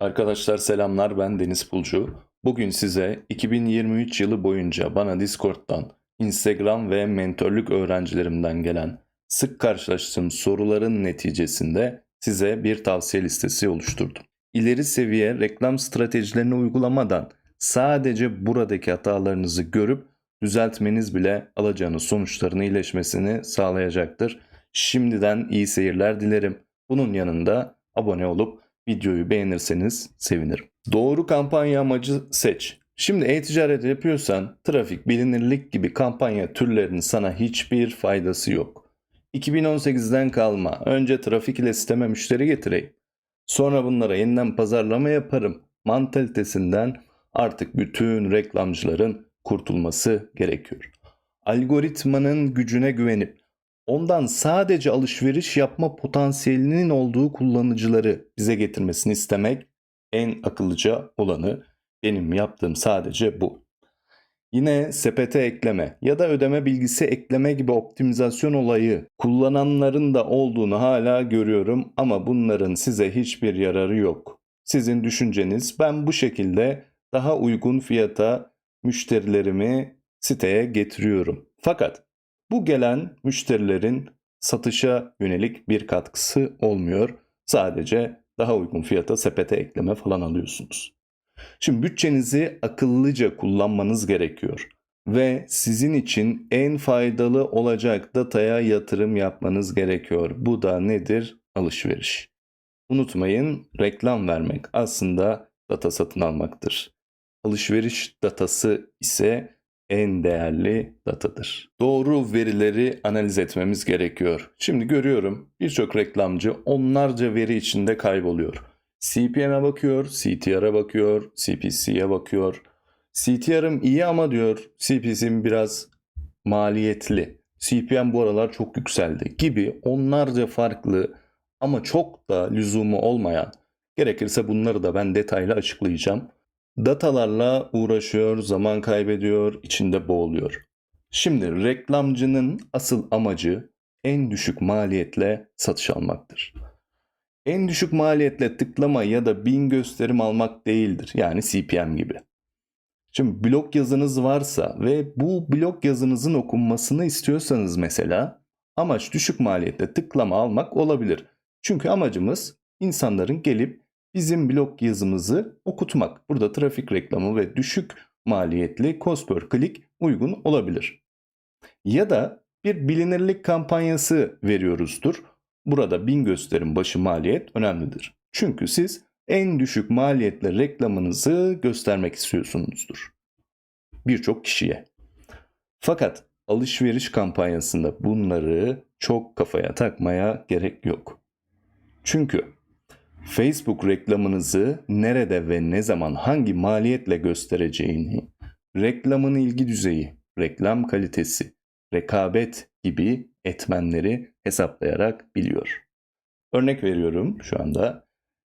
Arkadaşlar selamlar ben Deniz Pulcu. Bugün size 2023 yılı boyunca bana Discord'dan, Instagram ve mentörlük öğrencilerimden gelen sık karşılaştığım soruların neticesinde size bir tavsiye listesi oluşturdum. İleri seviye reklam stratejilerini uygulamadan sadece buradaki hatalarınızı görüp düzeltmeniz bile alacağınız sonuçların iyileşmesini sağlayacaktır. Şimdiden iyi seyirler dilerim. Bunun yanında abone olup videoyu beğenirseniz sevinirim. Doğru kampanya amacı seç. Şimdi e-ticaret yapıyorsan trafik, bilinirlik gibi kampanya türlerinin sana hiçbir faydası yok. 2018'den kalma. Önce trafik ile siteme müşteri getireyim. Sonra bunlara yeniden pazarlama yaparım. Mantalitesinden artık bütün reklamcıların kurtulması gerekiyor. Algoritmanın gücüne güvenip ondan sadece alışveriş yapma potansiyelinin olduğu kullanıcıları bize getirmesini istemek en akıllıca olanı. Benim yaptığım sadece bu. Yine sepete ekleme ya da ödeme bilgisi ekleme gibi optimizasyon olayı kullananların da olduğunu hala görüyorum ama bunların size hiçbir yararı yok. Sizin düşünceniz ben bu şekilde daha uygun fiyata müşterilerimi siteye getiriyorum. Fakat bu gelen müşterilerin satışa yönelik bir katkısı olmuyor. Sadece daha uygun fiyata sepete ekleme falan alıyorsunuz. Şimdi bütçenizi akıllıca kullanmanız gerekiyor ve sizin için en faydalı olacak dataya yatırım yapmanız gerekiyor. Bu da nedir? Alışveriş. Unutmayın reklam vermek aslında data satın almaktır. Alışveriş datası ise en değerli datadır. Doğru verileri analiz etmemiz gerekiyor. Şimdi görüyorum birçok reklamcı onlarca veri içinde kayboluyor. CPM'e bakıyor, CTR'a bakıyor, CPC'ye bakıyor. CTR'ım iyi ama diyor CPC'm biraz maliyetli. CPM bu aralar çok yükseldi gibi onlarca farklı ama çok da lüzumu olmayan gerekirse bunları da ben detaylı açıklayacağım. Datalarla uğraşıyor, zaman kaybediyor, içinde boğuluyor. Şimdi reklamcının asıl amacı en düşük maliyetle satış almaktır. En düşük maliyetle tıklama ya da bin gösterim almak değildir. Yani CPM gibi. Şimdi blog yazınız varsa ve bu blog yazınızın okunmasını istiyorsanız mesela amaç düşük maliyetle tıklama almak olabilir. Çünkü amacımız insanların gelip bizim blog yazımızı okutmak. Burada trafik reklamı ve düşük maliyetli cost per click uygun olabilir. Ya da bir bilinirlik kampanyası veriyoruzdur. Burada bin gösterim başı maliyet önemlidir. Çünkü siz en düşük maliyetle reklamınızı göstermek istiyorsunuzdur. Birçok kişiye. Fakat alışveriş kampanyasında bunları çok kafaya takmaya gerek yok. Çünkü Facebook reklamınızı nerede ve ne zaman hangi maliyetle göstereceğini, reklamın ilgi düzeyi, reklam kalitesi, rekabet gibi etmenleri hesaplayarak biliyor. Örnek veriyorum şu anda.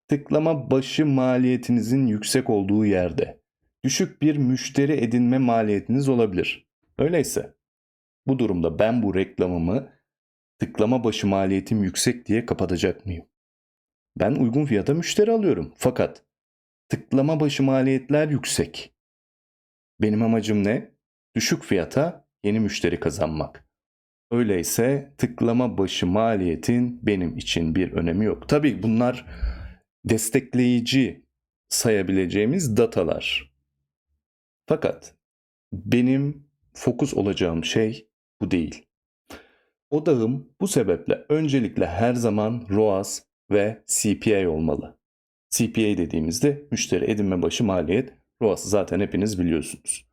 Tıklama başı maliyetinizin yüksek olduğu yerde düşük bir müşteri edinme maliyetiniz olabilir. Öyleyse bu durumda ben bu reklamımı tıklama başı maliyetim yüksek diye kapatacak mıyım? Ben uygun fiyata müşteri alıyorum. Fakat tıklama başı maliyetler yüksek. Benim amacım ne? Düşük fiyata yeni müşteri kazanmak. Öyleyse tıklama başı maliyetin benim için bir önemi yok. Tabii bunlar destekleyici sayabileceğimiz datalar. Fakat benim fokus olacağım şey bu değil. Odağım bu sebeple öncelikle her zaman ROAS ve CPA olmalı. CPA dediğimizde müşteri edinme başı maliyet. ROAS'ı zaten hepiniz biliyorsunuz.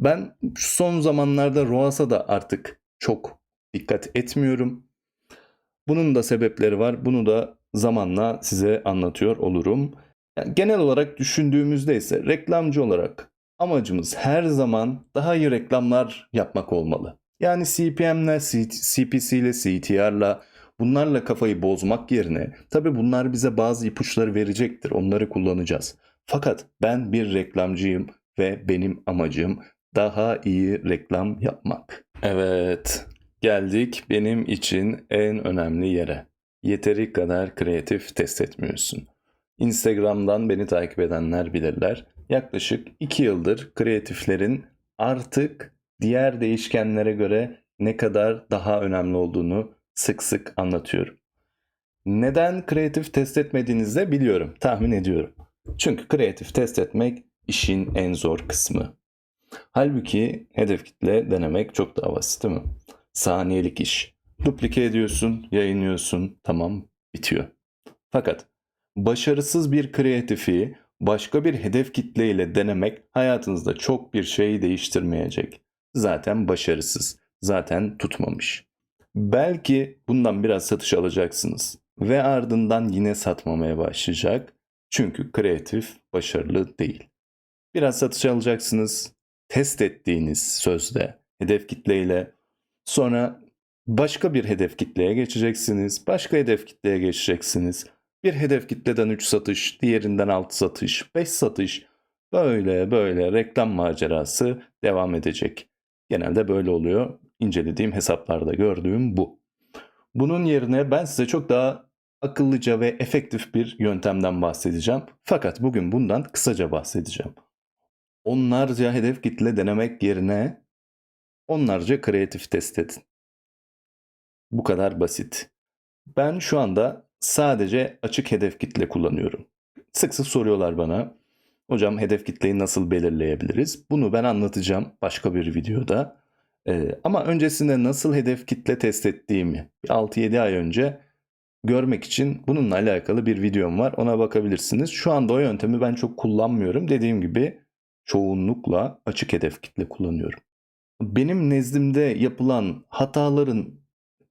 Ben son zamanlarda ROAS'a da artık çok dikkat etmiyorum. Bunun da sebepleri var. Bunu da zamanla size anlatıyor olurum. Yani genel olarak düşündüğümüzde ise reklamcı olarak amacımız her zaman daha iyi reklamlar yapmak olmalı. Yani CPM'le, CPC ile, CTR'la bunlarla kafayı bozmak yerine tabi bunlar bize bazı ipuçları verecektir. Onları kullanacağız. Fakat ben bir reklamcıyım ve benim amacım daha iyi reklam yapmak. Evet, geldik benim için en önemli yere. Yeteri kadar kreatif test etmiyorsun. Instagram'dan beni takip edenler bilirler. Yaklaşık 2 yıldır kreatiflerin artık diğer değişkenlere göre ne kadar daha önemli olduğunu sık sık anlatıyorum. Neden kreatif test etmediğinizi de biliyorum, tahmin ediyorum. Çünkü kreatif test etmek işin en zor kısmı. Halbuki hedef kitle denemek çok daha basit değil mi? Saniyelik iş. Duplike ediyorsun, yayınlıyorsun, tamam bitiyor. Fakat başarısız bir kreatifi başka bir hedef kitle ile denemek hayatınızda çok bir şey değiştirmeyecek. Zaten başarısız, zaten tutmamış. Belki bundan biraz satış alacaksınız ve ardından yine satmamaya başlayacak. Çünkü kreatif başarılı değil. Biraz satış alacaksınız. Test ettiğiniz sözde hedef kitleyle sonra başka bir hedef kitleye geçeceksiniz. Başka hedef kitleye geçeceksiniz. Bir hedef kitleden 3 satış, diğerinden 6 satış, 5 satış. Böyle böyle reklam macerası devam edecek. Genelde böyle oluyor. İncelediğim hesaplarda gördüğüm bu. Bunun yerine ben size çok daha akıllıca ve efektif bir yöntemden bahsedeceğim. Fakat bugün bundan kısaca bahsedeceğim. Onlarca hedef kitle denemek yerine onlarca kreatif test edin. Bu kadar basit. Ben şu anda sadece açık hedef kitle kullanıyorum. Sık sık soruyorlar bana. Hocam hedef kitleyi nasıl belirleyebiliriz? Bunu ben anlatacağım başka bir videoda. Ee, ama öncesinde nasıl hedef kitle test ettiğimi 6-7 ay önce görmek için bununla alakalı bir videom var. Ona bakabilirsiniz. Şu anda o yöntemi ben çok kullanmıyorum. Dediğim gibi çoğunlukla açık hedef kitle kullanıyorum. Benim nezdimde yapılan hataların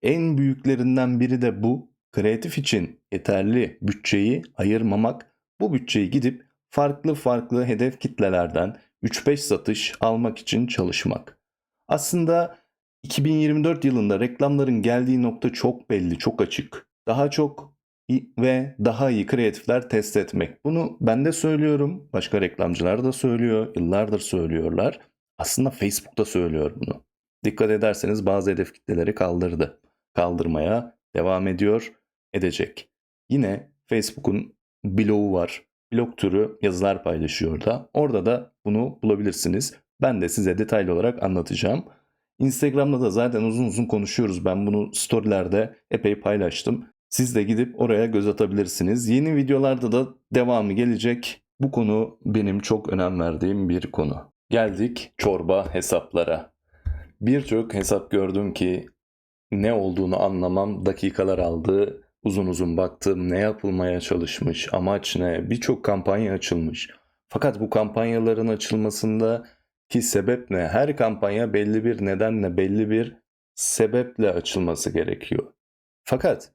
en büyüklerinden biri de bu. Kreatif için yeterli bütçeyi ayırmamak, bu bütçeyi gidip farklı farklı hedef kitlelerden 3-5 satış almak için çalışmak. Aslında 2024 yılında reklamların geldiği nokta çok belli, çok açık. Daha çok ve daha iyi kreatifler test etmek. Bunu ben de söylüyorum, başka reklamcılar da söylüyor, yıllardır söylüyorlar. Aslında Facebook da söylüyor bunu. Dikkat ederseniz bazı hedef kitleleri kaldırdı. Kaldırmaya devam ediyor, edecek. Yine Facebook'un blogu var. Blog türü yazılar paylaşıyor da. Orada da bunu bulabilirsiniz. Ben de size detaylı olarak anlatacağım. Instagram'da da zaten uzun uzun konuşuyoruz. Ben bunu storylerde epey paylaştım. Siz de gidip oraya göz atabilirsiniz. Yeni videolarda da devamı gelecek. Bu konu benim çok önem verdiğim bir konu. Geldik çorba hesaplara. Birçok hesap gördüm ki ne olduğunu anlamam dakikalar aldı. Uzun uzun baktım ne yapılmaya çalışmış, amaç ne, birçok kampanya açılmış. Fakat bu kampanyaların açılmasında ki sebep ne? Her kampanya belli bir nedenle, belli bir sebeple açılması gerekiyor. Fakat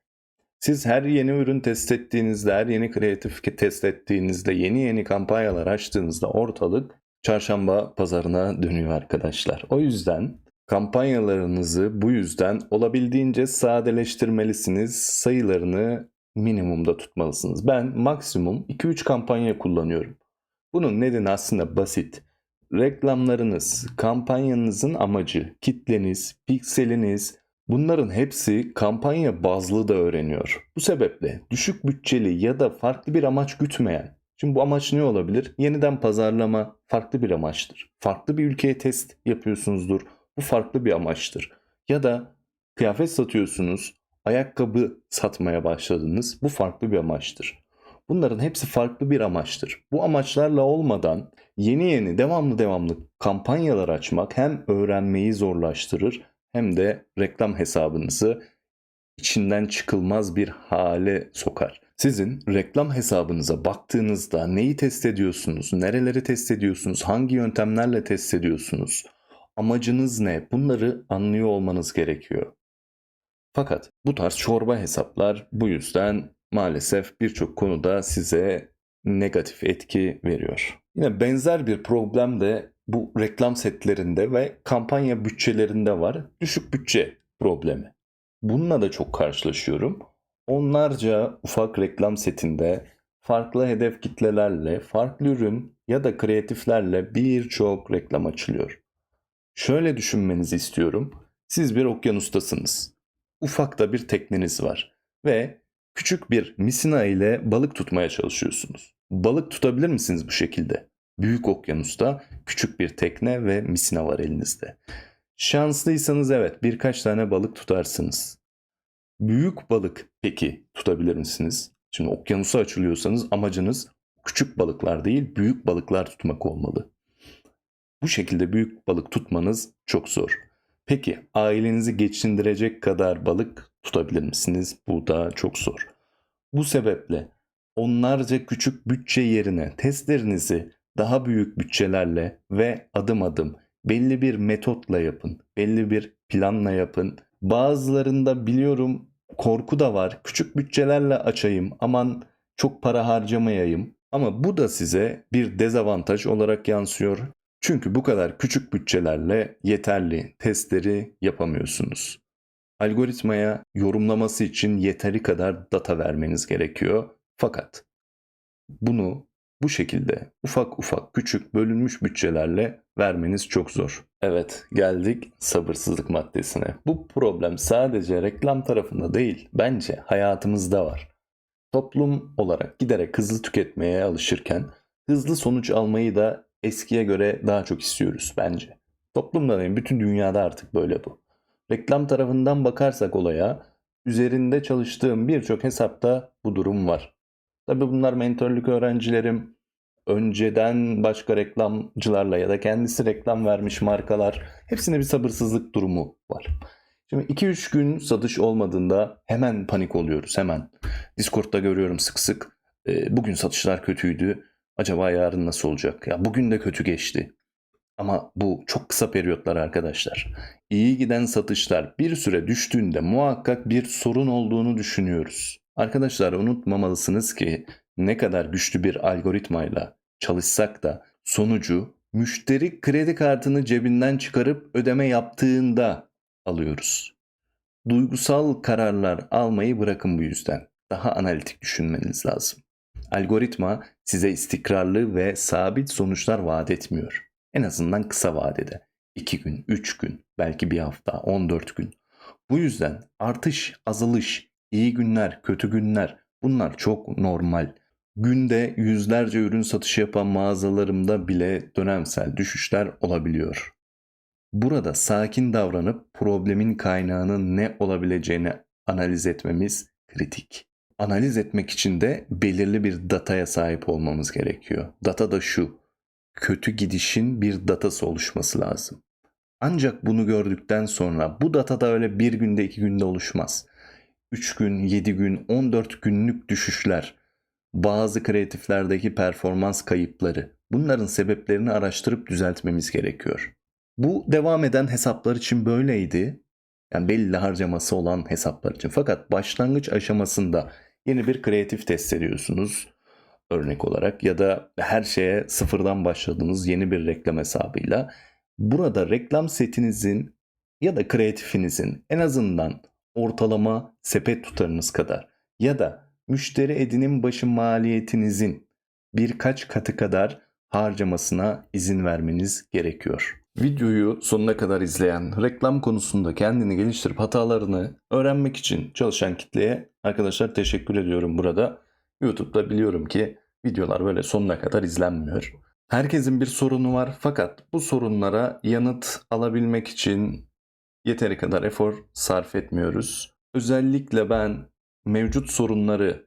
siz her yeni ürün test ettiğinizde, her yeni kreatif test ettiğinizde, yeni yeni kampanyalar açtığınızda ortalık çarşamba pazarına dönüyor arkadaşlar. O yüzden kampanyalarınızı bu yüzden olabildiğince sadeleştirmelisiniz. Sayılarını minimumda tutmalısınız. Ben maksimum 2-3 kampanya kullanıyorum. Bunun nedeni aslında basit. Reklamlarınız, kampanyanızın amacı, kitleniz, pikseliniz bunların hepsi kampanya bazlı da öğreniyor. Bu sebeple düşük bütçeli ya da farklı bir amaç gütmeyen Şimdi bu amaç ne olabilir? Yeniden pazarlama farklı bir amaçtır. Farklı bir ülkeye test yapıyorsunuzdur. Bu farklı bir amaçtır. Ya da kıyafet satıyorsunuz, ayakkabı satmaya başladınız. Bu farklı bir amaçtır. Bunların hepsi farklı bir amaçtır. Bu amaçlarla olmadan yeni yeni devamlı devamlı kampanyalar açmak hem öğrenmeyi zorlaştırır hem de reklam hesabınızı içinden çıkılmaz bir hale sokar. Sizin reklam hesabınıza baktığınızda neyi test ediyorsunuz, nereleri test ediyorsunuz, hangi yöntemlerle test ediyorsunuz, amacınız ne bunları anlıyor olmanız gerekiyor. Fakat bu tarz çorba hesaplar bu yüzden maalesef birçok konuda size negatif etki veriyor. Yine benzer bir problem de bu reklam setlerinde ve kampanya bütçelerinde var. Düşük bütçe problemi. Bununla da çok karşılaşıyorum. Onlarca ufak reklam setinde farklı hedef kitlelerle, farklı ürün ya da kreatiflerle birçok reklam açılıyor. Şöyle düşünmenizi istiyorum. Siz bir okyanustasınız. Ufak da bir tekneniz var ve Küçük bir misina ile balık tutmaya çalışıyorsunuz. Balık tutabilir misiniz bu şekilde? Büyük okyanusta küçük bir tekne ve misina var elinizde. Şanslıysanız evet birkaç tane balık tutarsınız. Büyük balık peki tutabilir misiniz? Şimdi okyanusa açılıyorsanız amacınız küçük balıklar değil büyük balıklar tutmak olmalı. Bu şekilde büyük balık tutmanız çok zor. Peki ailenizi geçindirecek kadar balık tutabilir misiniz? Bu da çok zor. Bu sebeple onlarca küçük bütçe yerine testlerinizi daha büyük bütçelerle ve adım adım belli bir metotla yapın. Belli bir planla yapın. Bazılarında biliyorum korku da var. Küçük bütçelerle açayım. Aman çok para harcamayayım. Ama bu da size bir dezavantaj olarak yansıyor. Çünkü bu kadar küçük bütçelerle yeterli testleri yapamıyorsunuz. Algoritmaya yorumlaması için yeteri kadar data vermeniz gerekiyor. Fakat bunu bu şekilde ufak ufak küçük bölünmüş bütçelerle vermeniz çok zor. Evet geldik sabırsızlık maddesine. Bu problem sadece reklam tarafında değil bence hayatımızda var. Toplum olarak giderek hızlı tüketmeye alışırken hızlı sonuç almayı da eskiye göre daha çok istiyoruz bence. Toplumda değil bütün dünyada artık böyle bu. Reklam tarafından bakarsak olaya üzerinde çalıştığım birçok hesapta bu durum var. Tabi bunlar mentörlük öğrencilerim, önceden başka reklamcılarla ya da kendisi reklam vermiş markalar hepsinde bir sabırsızlık durumu var. Şimdi 2-3 gün satış olmadığında hemen panik oluyoruz hemen. Discord'da görüyorum sık sık. E, bugün satışlar kötüydü. Acaba yarın nasıl olacak? Ya bugün de kötü geçti. Ama bu çok kısa periyotlar arkadaşlar. İyi giden satışlar bir süre düştüğünde muhakkak bir sorun olduğunu düşünüyoruz. Arkadaşlar unutmamalısınız ki ne kadar güçlü bir algoritmayla çalışsak da sonucu müşteri kredi kartını cebinden çıkarıp ödeme yaptığında alıyoruz. Duygusal kararlar almayı bırakın bu yüzden. Daha analitik düşünmeniz lazım. Algoritma size istikrarlı ve sabit sonuçlar vaat etmiyor. En azından kısa vadede. 2 gün, 3 gün, belki bir hafta, 14 gün. Bu yüzden artış, azalış, iyi günler, kötü günler bunlar çok normal. Günde yüzlerce ürün satışı yapan mağazalarımda bile dönemsel düşüşler olabiliyor. Burada sakin davranıp problemin kaynağının ne olabileceğini analiz etmemiz kritik. Analiz etmek için de belirli bir dataya sahip olmamız gerekiyor. Data da şu. Kötü gidişin bir datası oluşması lazım. Ancak bunu gördükten sonra bu data da öyle bir günde iki günde oluşmaz. 3 gün, 7 gün, 14 günlük düşüşler, bazı kreatiflerdeki performans kayıpları bunların sebeplerini araştırıp düzeltmemiz gerekiyor. Bu devam eden hesaplar için böyleydi. Yani belli harcaması olan hesaplar için. Fakat başlangıç aşamasında yeni bir kreatif test ediyorsunuz örnek olarak ya da her şeye sıfırdan başladığınız yeni bir reklam hesabıyla burada reklam setinizin ya da kreatifinizin en azından ortalama sepet tutarınız kadar ya da müşteri edinim başı maliyetinizin birkaç katı kadar harcamasına izin vermeniz gerekiyor. Videoyu sonuna kadar izleyen, reklam konusunda kendini geliştirip hatalarını öğrenmek için çalışan kitleye arkadaşlar teşekkür ediyorum burada. YouTube'da biliyorum ki videolar böyle sonuna kadar izlenmiyor. Herkesin bir sorunu var fakat bu sorunlara yanıt alabilmek için yeteri kadar efor sarf etmiyoruz. Özellikle ben mevcut sorunları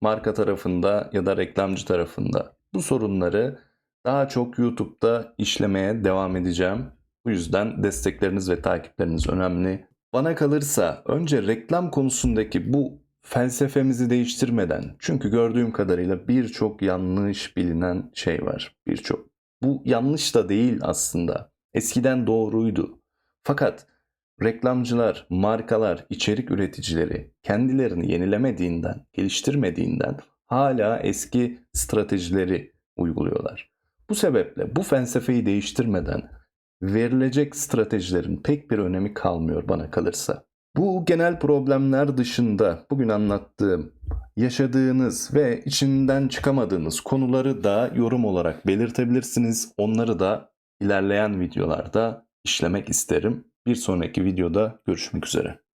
marka tarafında ya da reklamcı tarafında bu sorunları daha çok YouTube'da işlemeye devam edeceğim. Bu yüzden destekleriniz ve takipleriniz önemli. Bana kalırsa önce reklam konusundaki bu felsefemizi değiştirmeden çünkü gördüğüm kadarıyla birçok yanlış bilinen şey var. Birçok. Bu yanlış da değil aslında. Eskiden doğruydu. Fakat reklamcılar, markalar, içerik üreticileri kendilerini yenilemediğinden, geliştirmediğinden hala eski stratejileri uyguluyorlar. Bu sebeple bu felsefeyi değiştirmeden verilecek stratejilerin pek bir önemi kalmıyor bana kalırsa. Bu genel problemler dışında bugün anlattığım yaşadığınız ve içinden çıkamadığınız konuları da yorum olarak belirtebilirsiniz. Onları da ilerleyen videolarda işlemek isterim. Bir sonraki videoda görüşmek üzere.